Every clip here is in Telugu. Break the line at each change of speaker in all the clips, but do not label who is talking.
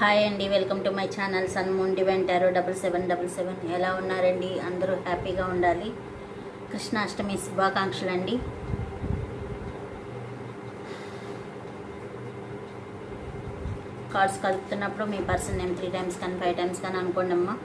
హాయ్ అండి welcome to my channel sun moon divine double seven double seven. ఎలా ఉన్నారండి? అందరూ హ్యాపీగా ఉండాలి. కృష్ణాష్టమి శుభాకాంక్షలు అండి కార్డ్స్ కలుపుతున్నప్పుడు మీ పర్సన్ నేమ్ త్రీ టైమ్స్ కానీ ఫైవ్ టైమ్స్ కానీ అనుకోండి అమ్మా.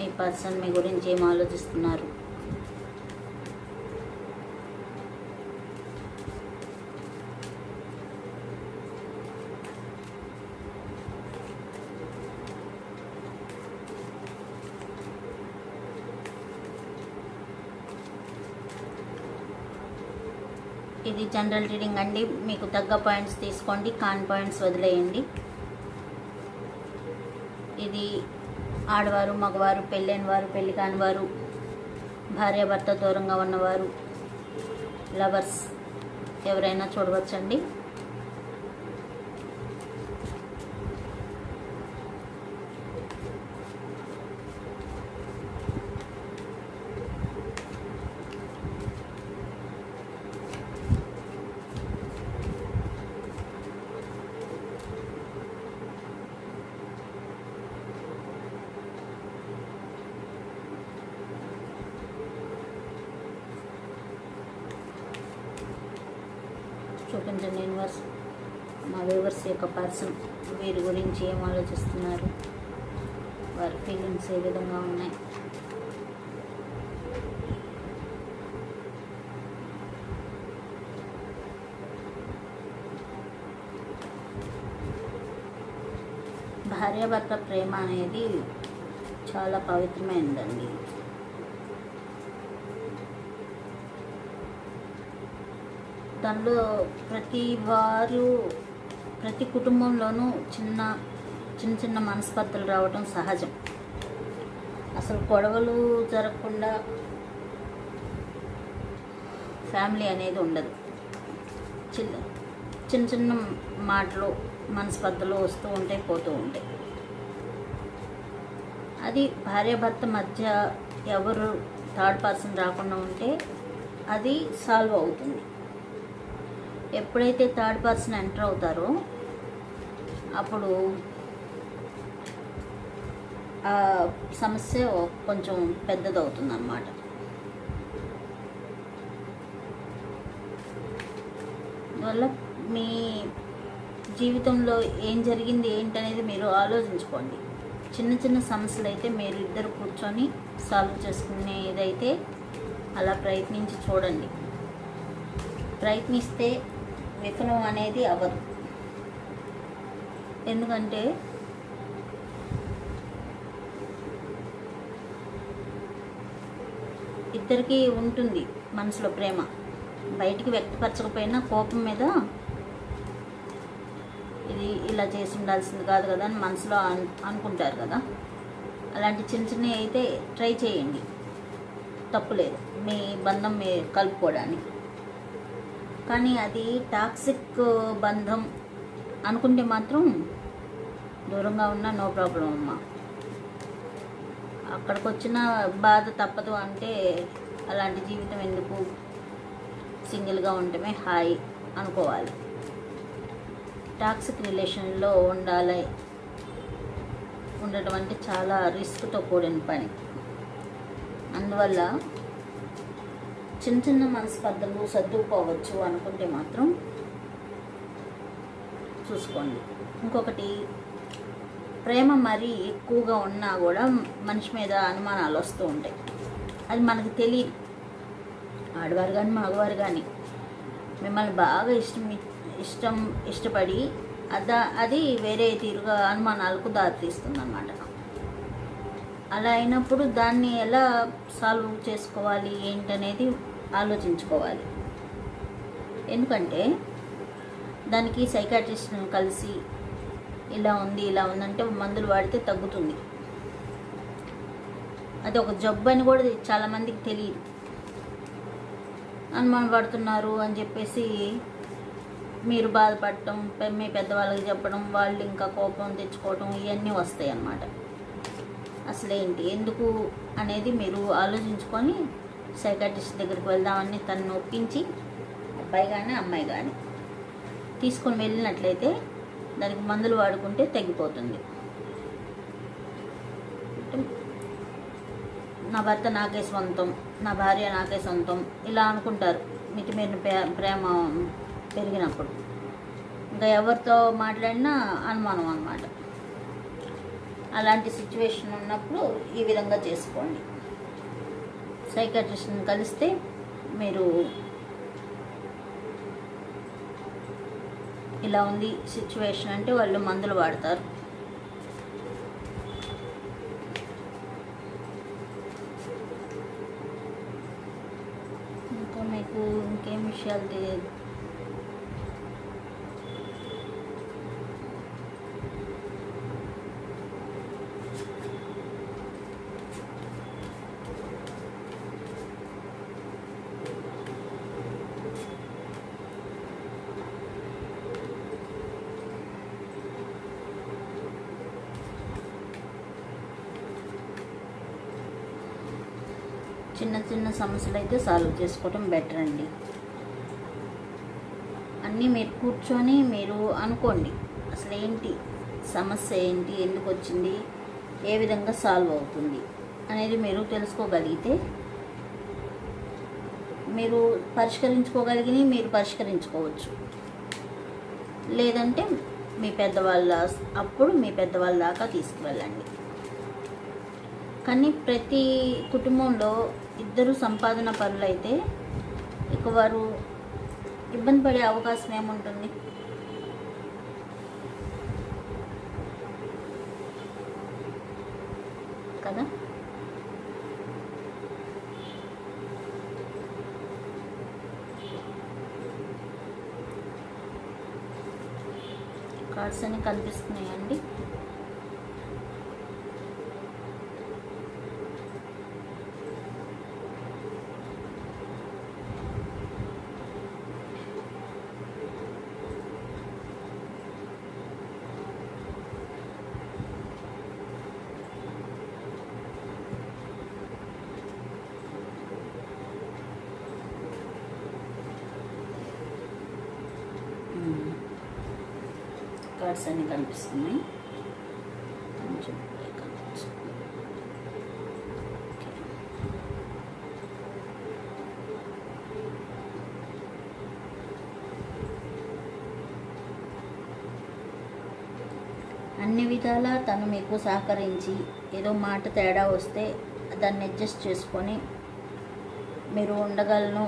మీ పర్సన్ మీ గురించి ఏం ఆలోచిస్తున్నారు? ఇది జనరల్ రీడింగ్ అండి. మీకు తగ్గ పాయింట్స్ తీసుకోండి. కాన్ పాయింట్స్ వదిలేయండి. ఇది ఆడవారు మగవారు పెళ్ళైన వారు పెళ్ళి కాని వారు భార్యాభర్త దూరంగా ఉన్నవారు లవర్స్ ఎవరైనా చూడవచ్చండి. చూపించండి యూనివర్స్ మా వ్యూవర్స్ యొక్క పర్సన్ వీరి గురించి ఏం ఆలోచిస్తున్నారు? వారి ఫీలింగ్స్ ఏ విధంగా ఉన్నాయి? భార్యాభర్త ప్రేమ అనేది చాలా పవిత్రమైనదండి. దానిలో ప్రతి వారు ప్రతి కుటుంబంలోనూ చిన్న చిన్న చిన్న మనస్పర్ధలు రావటం సహజం. అసలు గొడవలు జరగకుండా ఫ్యామిలీ అనేది ఉండదు. చిన్న చిన్న చిన్న మాటలు మనస్పర్ధలు వస్తూ ఉంటాయి పోతూ ఉంటాయి. అది భార్యాభర్త మధ్య ఎవరు థర్డ్ పర్సన్ రాకుండా ఉంటే అది సాల్వ్ అవుతుంది. ఎప్పుడైతే థర్డ్ పర్సన్ ఎంటర్ అవుతారో అప్పుడు ఆ సమస్య కొంచెం పెద్దదవుతుంది అన్నమాట వల్ల మీ జీవితంలో ఏం జరిగింది ఏంటనేది మీరు ఆలోచించుకోండి. చిన్న చిన్న సమస్యలు అయితే మీరు ఇద్దరు కూర్చొని సాల్వ్ చేసుకునేదైతే అలా ప్రయత్నించి చూడండి. ప్రయత్నిస్తే విఫలం అనేది అవ్వదు. ఎందుకంటే ఇద్దరికి ఉంటుంది మనసులో ప్రేమ. బయటికి వ్యక్తపరచకపోయినా కోపం మీద ఇది ఇలా చేసి ఉండాల్సింది కాదు కదా అని మనసులో అనుకుంటారు కదా. అలాంటి చిన్న చిన్నవి అయితే ట్రై చేయండి. తప్పులేదు మీ బంధం మీ కలుపుకోవడానికి. కానీ అది టాక్సిక్ బంధం అనుకుంటే మాత్రం దూరంగా ఉన్నా నో ప్రాబ్లం అమ్మ. అక్కడికి వచ్చిన బాధ తప్పదు అంటే అలాంటి జీవితం ఎందుకు? సింగిల్గా ఉండటమే హాయ్ అనుకోవాలి. టాక్సిక్ రిలేషన్లో ఉండాలి. ఉండటం అంటే చాలా రిస్క్తో కూడిన పని. అందువల్ల చిన్న చిన్న మనస్పర్ధలు సర్దుకుపోవచ్చు అనుకుంటే మాత్రం చూసుకోండి. ఇంకొకటి ప్రేమ మరీ ఎక్కువగా ఉన్నా కూడా మనిషి మీద అనుమానాలు వస్తూ ఉంటాయి. అది మనకు తెలియదు. ఆడవారు కానీ మగవారు కానీ మిమ్మల్ని బాగా ఇష్టం ఇష్టం ఇష్టపడి అదా అది వేరే తీరుగా అనుమానాలకు దారితీస్తుంది అన్నమాట అలా అయినప్పుడు దాన్ని ఎలా సాల్వ్ చేసుకోవాలి ఏంటనేది ఆలోచించుకోవాలి. ఎందుకంటే దానికి సైకాట్రిస్ట్ని కలిసి ఇలా ఉంది ఇలా ఉందంటే మందులు వాడితే తగ్గుతుంది. అది ఒక జబ్బు అని కూడా చాలామందికి తెలియదు. అనుమానం పడుతున్నారు అని చెప్పేసి మీరు బాధపడటం మీ పెద్దవాళ్ళకి చెప్పడం వాళ్ళు ఇంకా కోపం తెచ్చుకోవటం ఇవన్నీ వస్తాయి అన్నమాట అసలేంటి? ఎందుకు? అనేది మీరు ఆలోచించుకొని సైకాటిస్ట్ దగ్గరికి వెళ్దామని తను ఒప్పించి అబ్బాయి కానీ అమ్మాయి కానీ తీసుకొని వెళ్ళినట్లయితే దానికి మందులు వాడుకుంటే తగ్గిపోతుంది. నా భర్త నాకే సొంతం నా భార్య నాకే సొంతం ఇలా అనుకుంటారు. మితిమీరిన ప్రే- ప్రేమ పెరిగినప్పుడు. ఇంకా ఎవరితో మాట్లాడినా అనుమానం అన్నమాట. అలాంటి సిచ్యువేషన్ ఉన్నప్పుడు ఈ విధంగా చేసుకోండి. సైకాట్రిస్ట్ని కలిస్తే మీరు ఇలా ఉంది సిచ్యువేషన్ అంటే వాళ్ళు మందులు వాడతారు. ఇంకా మీకు ఇంకేం విషయాలు చిన్న చిన్న సమస్యలు అయితే సాల్వ్ చేసుకోవడం బెటర్ అండి. అన్నీ మీరు కూర్చొని మీరు అనుకోండి అసలు ఏంటి సమస్య ఏంటి ఎందుకు వచ్చింది ఏ విధంగా సాల్వ్ అవుతుంది అనేది మీరు తెలుసుకోగలిగితే మీరు పరిష్కరించుకోగలిగిన మీరు పరిష్కరించుకోవచ్చు. లేదంటే మీ పెద్దవాళ్ళ అప్పుడు మీ పెద్దవాళ్ళ దాకా తీసుకువెళ్ళండి. కానీ ప్రతి కుటుంబంలో ఇద్దరు సంపాదన పనులైతే ఇక వారు ఇబ్బంది పడే అవకాశం ఏముంటుంది? కదా? కార్డ్స్ అన్ని కనిపిస్తున్నాయి. కార్డ్స్ అన్ని కనిపిస్తున్నాయి. కొంచెం అన్ని విధాలా తను మీకు సహకరించి ఏదో మాట తేడా వస్తే దాన్ని అడ్జస్ట్ చేసుకొని మీరు ఉండగలను.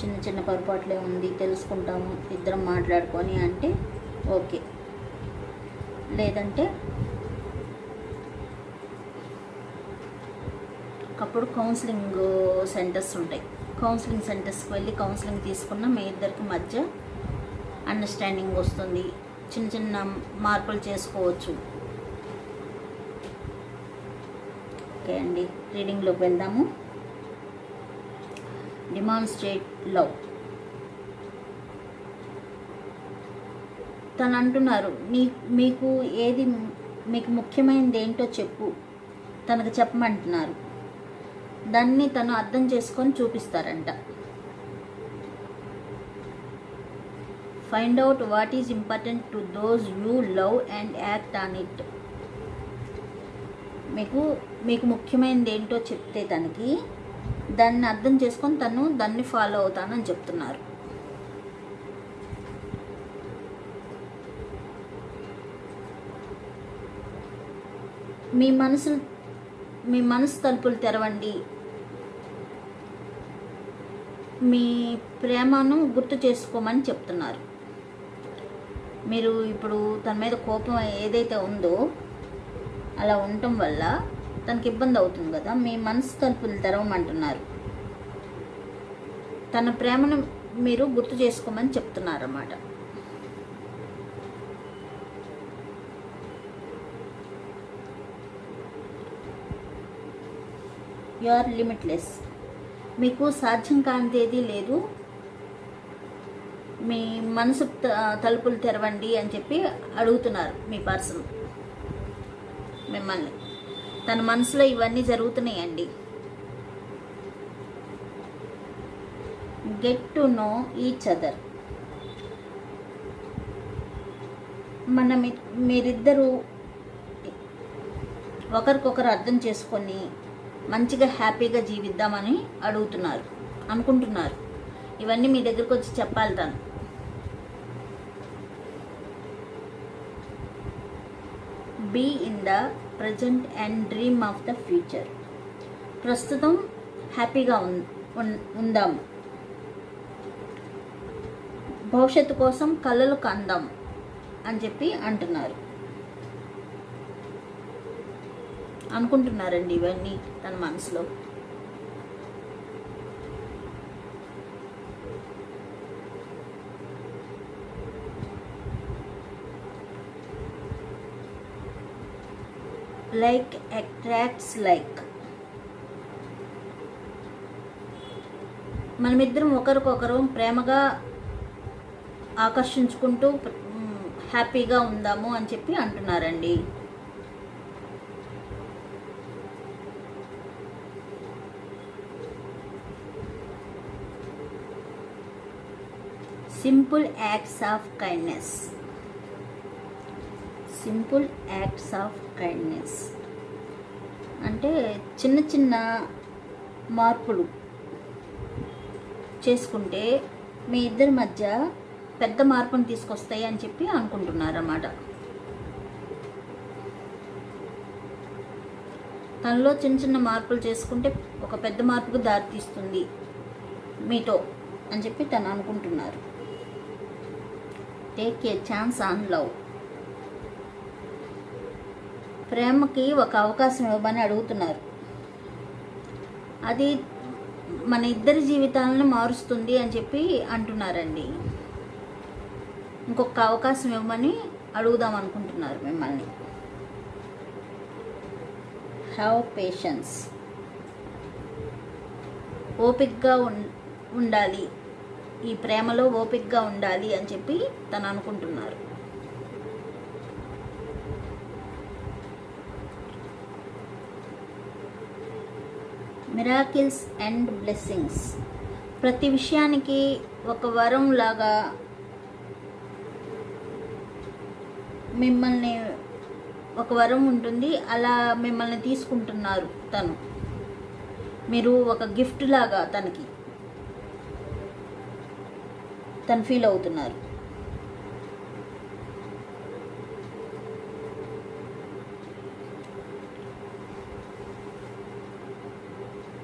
చిన్న చిన్న పొరపాట్లే ఉంది తెలుసుకుంటాము ఇద్దరం మాట్లాడుకొని అంటే ఓకే. లేదంటే అప్పుడు కౌన్సిలింగ్ సెంటర్స్ ఉంటాయి. కౌన్సిలింగ్ సెంటర్స్కి వెళ్ళి కౌన్సిలింగ్ తీసుకున్న మీ ఇద్దరికి మధ్య అండర్స్టాండింగ్ వస్తుంది. చిన్న చిన్న మార్పులు చేసుకోవచ్చు. ఓకే అండి. రీడింగ్లోకి వెళ్దాము. డిమాన్స్ట్రేట్ లవ్ తను అంటున్నారు నీ మీకు ఏది మీకు ముఖ్యమైనది ఏంటో చెప్పు తనకు చెప్పమంటున్నారు. దాన్ని తను అర్థం చేసుకొని చూపిస్తారంట. Find out what is important to those you love and act on it మీకు మీకు ముఖ్యమైనది ఏంటో చెప్తే తనకి దాన్ని అర్థం చేసుకొని తను దాన్ని ఫాలో అవుతానని చెప్తున్నారు. మీ మనసు మీ మనసు తలుపులు తెరవండి. మీ ప్రేమను గుర్తు చేసుకోమని చెప్తున్నారు. మీరు ఇప్పుడు తన మీద కోపం ఏదైతే ఉందో అలా ఉండటం వల్ల తనకి ఇబ్బంది అవుతుంది కదా మీ మనసు తలుపులు తెరవమంటున్నారు. తన ప్రేమను మీరు గుర్తు చేసుకోమని చెప్తున్నారు అన్నమాట యు ఆర్ లిమిట్లెస్ మీకు సాధ్యం కానిదేది ఏదీ లేదు. మీ మనసు తలుపులు తెరవండి అని చెప్పి అడుగుతున్నారు మీ పర్సన్ మిమ్మల్ని. తన మనసులో ఇవన్నీ జరుగుతున్నాయండి. Get to know each other మన మీరిద్దరూ ఒకరికొకరు అర్థం చేసుకొని మంచిగా హ్యాపీగా జీవిద్దామని అడుగుతున్నారు అనుకుంటున్నారు. ఇవన్నీ మీ దగ్గరకు వచ్చి చెప్పాలి తను. Be in the present and dream of the future ప్రస్తుతం హ్యాపీగా ఉందాం. భవిష్యత్తు కోసం కళలు కందాం అని చెప్పి అంటున్నారు. అనుకుంటున్నారండి ఇవన్నీ తన మనసులో. Like attracts like. మనమిద్దరం ఒకరికొకరు ప్రేమగా ఆకర్షించుకుంటూ హ్యాపీగా ఉందాము అని చెప్పి అంటున్నారండి. Simple acts of kindness. Simple acts of kindness. అంటే చిన్న చిన్న మార్పులు చేసుకుంటే మీ ఇద్దరి మధ్య పెద్ద మార్పును తీసుకొస్తాయి అని చెప్పి అనుకుంటున్నారన్నమాట. తనలో చిన్న చిన్న మార్పులు చేసుకుంటే ఒక పెద్ద మార్పుకు దారితీస్తుంది మీతో అని చెప్పి తను అనుకుంటున్నారు. Take a chance on love ప్రేమకి ఒక అవకాశం ఇవ్వమని అడుగుతున్నారు. అది మన ఇద్దరి జీవితాలను మారుస్తుంది అని చెప్పి అంటున్నారండి. ఇంకొక అవకాశం ఇవ్వమని అడుగుదాం అనుకుంటున్నారు మిమ్మల్ని. హ్యావ్ పేషెన్స్ ఓపిక్గా ఉండాలి. ఈ ప్రేమలో ఓపిక్గా ఉండాలి అని చెప్పి తను అనుకుంటున్నారు. Miracles and blessings. ప్రతి విషయానికి ఒక వరం లాగా మిమ్మల్ని ఒక వరం ఉంటుంది అలా మిమ్మల్ని తీసుకుంటున్నారు తను. మీరు ఒక గిఫ్ట్ లాగా తనకి తను ఫీల్ అవుతున్నారు.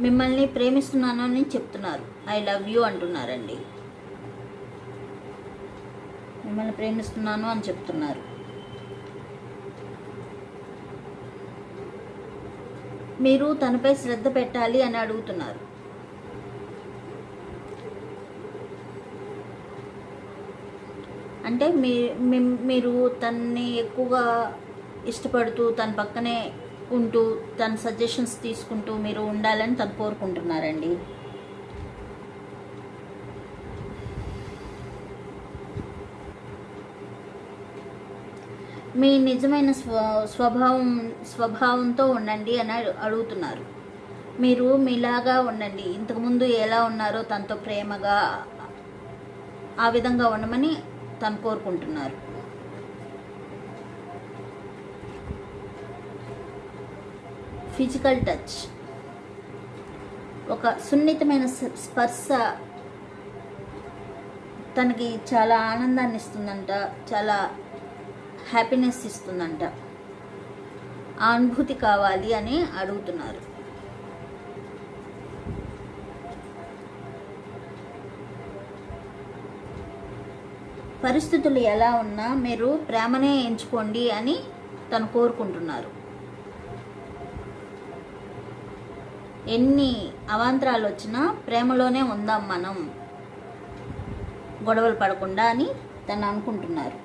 మిమ్మల్ని ప్రేమిస్తున్నాను అని చెప్తున్నారు. ఐ లవ్ యూ అంటున్నారండి. మిమ్మల్ని ప్రేమిస్తున్నాను అని చెప్తున్నారు. మీరు తనపై శ్రద్ధ పెట్టాలి అని అడుగుతున్నారు. అంటే మీ మీ- మీరు తన్ని ఎక్కువగా ఇష్టపడుతూ తన పక్కనే ఉంటూ తన సజెషన్స్ తీసుకుంటూ మీరు ఉండాలని తను కోరుకుంటున్నారండి. మీ నిజమైన స్వ స్వభావం స్వభావంతో ఉండండి అని అడుగుతున్నారు. మీరు మీలాగా ఉండండి. ఇంతకుముందు ఎలా ఉన్నారో తనతో ప్రేమగా ఆ విధంగా ఉండమని తను కోరుకుంటున్నారు. Physical touch. ఒక సున్నితమైన స్పర్శ తనకి చాలా ఆనందాన్ని ఇస్తుందంట చాలా హ్యాపీనెస్ ఇస్తుందంట. ఆ అనుభూతి కావాలి అని అడుగుతున్నారు. పరిస్థితులు ఎలా ఉన్నా మీరు ప్రేమనే ఎంచుకోండి అని తను కోరుకుంటున్నారు. ఎన్ని అవాంతరాలు వచ్చినా ప్రేమలోనే ఉందాం మనం. గొడవలు పడకుండా అని తను అనుకుంటున్నారు.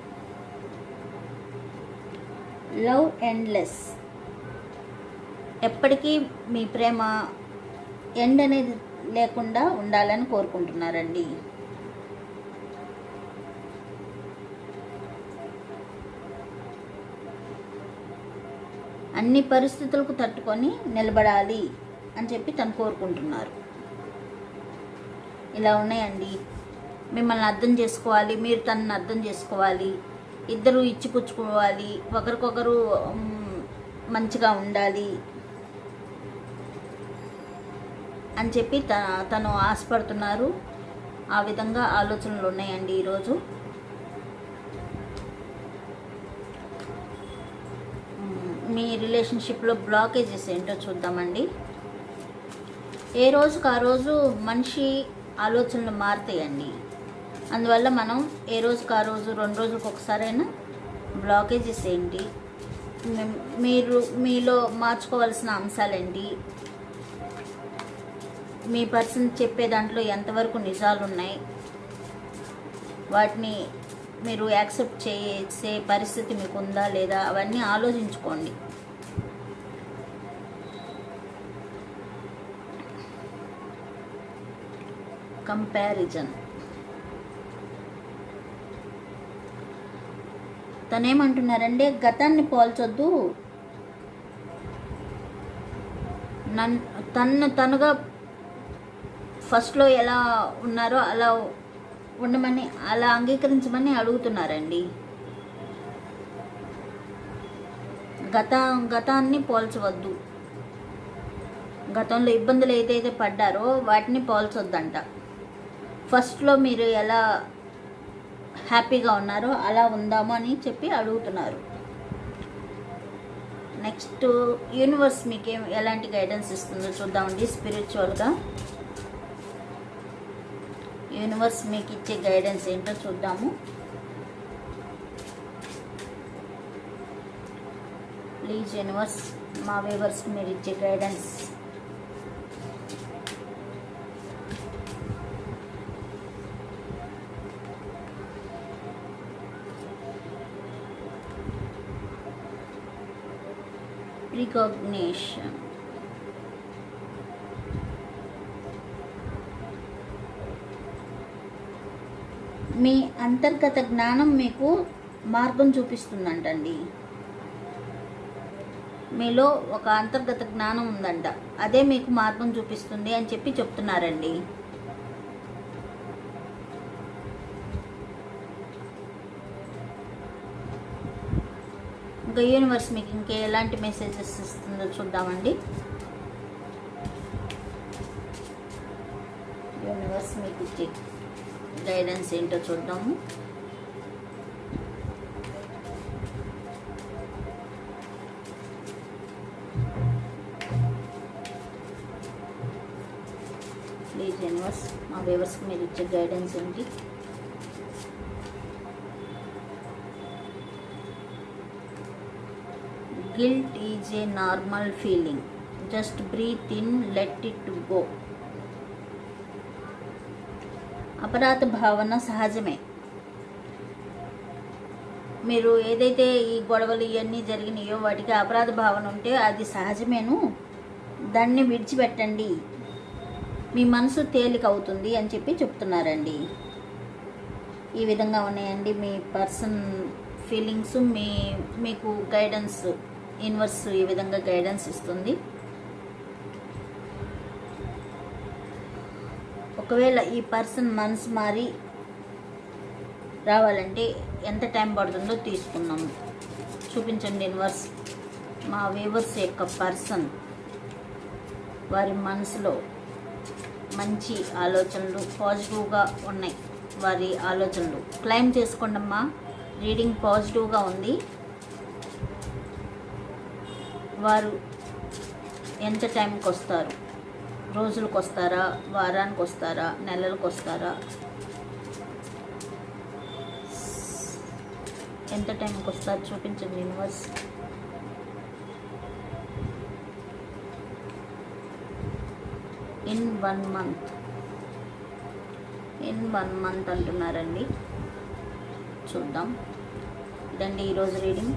Love endless. ఎప్పటికీ మీ ప్రేమ ఎండ్ అనేది లేకుండా ఉండాలని కోరుకుంటున్నారండి. అన్ని పరిస్థితులకు తట్టుకొని నిలబడాలి. అని చెప్పి తను కోరుకుంటున్నారు. ఇలా ఉన్నాయండి. మిమ్మల్ని అర్థం చేసుకోవాలి మీరు తనని అర్థం చేసుకోవాలి ఇద్దరు ఇచ్చిపుచ్చుకోవాలి ఒకరికొకరు మంచిగా ఉండాలి అని చెప్పి త తను ఆశపడుతున్నారు. ఆ విధంగా ఆలోచనలు ఉన్నాయండి ఈరోజు. మీ రిలేషన్షిప్లో బ్లాకేజెస్ ఏంటో చూద్దామండి. ఏ రోజుకు ఆ రోజు మనిషి ఆలోచనలు మారుతాయండి. అందువల్ల మనం ఏ రోజుకు ఆ రోజు రెండు రోజులకు ఒకసారైనా బ్లాకేజెస్ ఏంటి మీరు మీలో మార్చుకోవాల్సిన అంశాలేంటి? మీ పర్సన్ చెప్పే దాంట్లో ఎంతవరకు నిజాలు ఉన్నాయి వాటిని మీరు యాక్సెప్ట్ చేసే పరిస్థితి మీకు ఉందా లేదా? అవన్నీ ఆలోచించుకోండి. కంపారిజన్ తనేమంటున్నారంటే గతాన్ని పోల్చొద్దు. నన్ తన్ను తనుగా ఫస్ట్లో ఎలా ఉన్నారో అలా ఉండమని అలా అంగీకరించమని అడుగుతున్నారండి. గత గతాన్ని పోల్చవద్దు. గతంలో ఇబ్బందులు ఏదైతే పడ్డారో వాటిని పోల్చొద్దంట. ఫస్ట్లో మీరు ఎలా హ్యాపీగా ఉన్నారో అలా ఉందాము అని చెప్పి అడుగుతున్నారు. నెక్స్ట్ యూనివర్స్ మీకు ఏం ఎలాంటి గైడెన్స్ ఇస్తుందో చూద్దామండి స్పిరిచువల్గా. యూనివర్స్ మీకు ఇచ్చే గైడెన్స్ ఏంటో చూద్దాము. ప్లీజ్ యూనివర్స్ మా వేవర్స్ మీరు ఇచ్చే గైడెన్స్. రికగ్నిషన్ మీ అంతర్గత జ్ఞానం మీకు మార్గం చూపిస్తుందంటండి. మీలో ఒక అంతర్గత జ్ఞానం ఉందంట. అదే మీకు మార్గం చూపిస్తుంది అని చెప్పి చెప్తున్నారండి. ఇంకా యూనివర్స్ మీకు ఇంకా ఎలాంటి మెసేజెస్ ఇస్తుందో చూద్దామండి. యూనివర్స్ మీకు ఇచ్చే గైడెన్స్ ఏంటో చూద్దాము. ప్లీజ్ యూనివర్స్ మా వ్యూవర్స్కి మీరు ఇచ్చే గైడెన్స్ ఏంటి? Guilt is a normal feeling. Just breathe in let it go. అపరాధ భావన సహజమే. మీరు ఏదైతే ఈ గొడవలు ఇవన్నీ జరిగినాయో వాటికి అపరాధ భావన ఉంటే అది సహజమేను. దాన్ని విడిచిపెట్టండి. మీ మనసు తేలిక అవుతుంది అని చెప్పి చెప్తున్నారండి. ఈ విధంగా ఉన్నాయండి మీ పర్సన్ ఫీలింగ్స్ మీ మీకు గైడెన్స్. యూనివర్స్ ఈ విధంగా గైడెన్స్ ఇస్తుంది. ఒకవేళ ఈ పర్సన్ మనసు మారి రావాలంటే ఎంత టైం పడుతుందో తీసుకున్నాము చూపించండి యూనివర్స్ మా వేవర్స్ యొక్క పర్సన్ వారి మనసులో మంచి ఆలోచనలు పాజిటివ్గా ఉన్నాయి. వారి ఆలోచనలు. క్లైమ్ చేసుకోండమ్మా. రీడింగ్ పాజిటివ్గా ఉంది. వారు ఎంత టైంకి వస్తారు? రోజులకు వస్తారా వారానికి వస్తారా నెలలకు వస్తారా ఎంత టైంకి వస్తారు చూపించండి universe. In one month. In one month అంటున్నారండి. చూద్దాం. ఇదండి ఈరోజు రీడింగ్.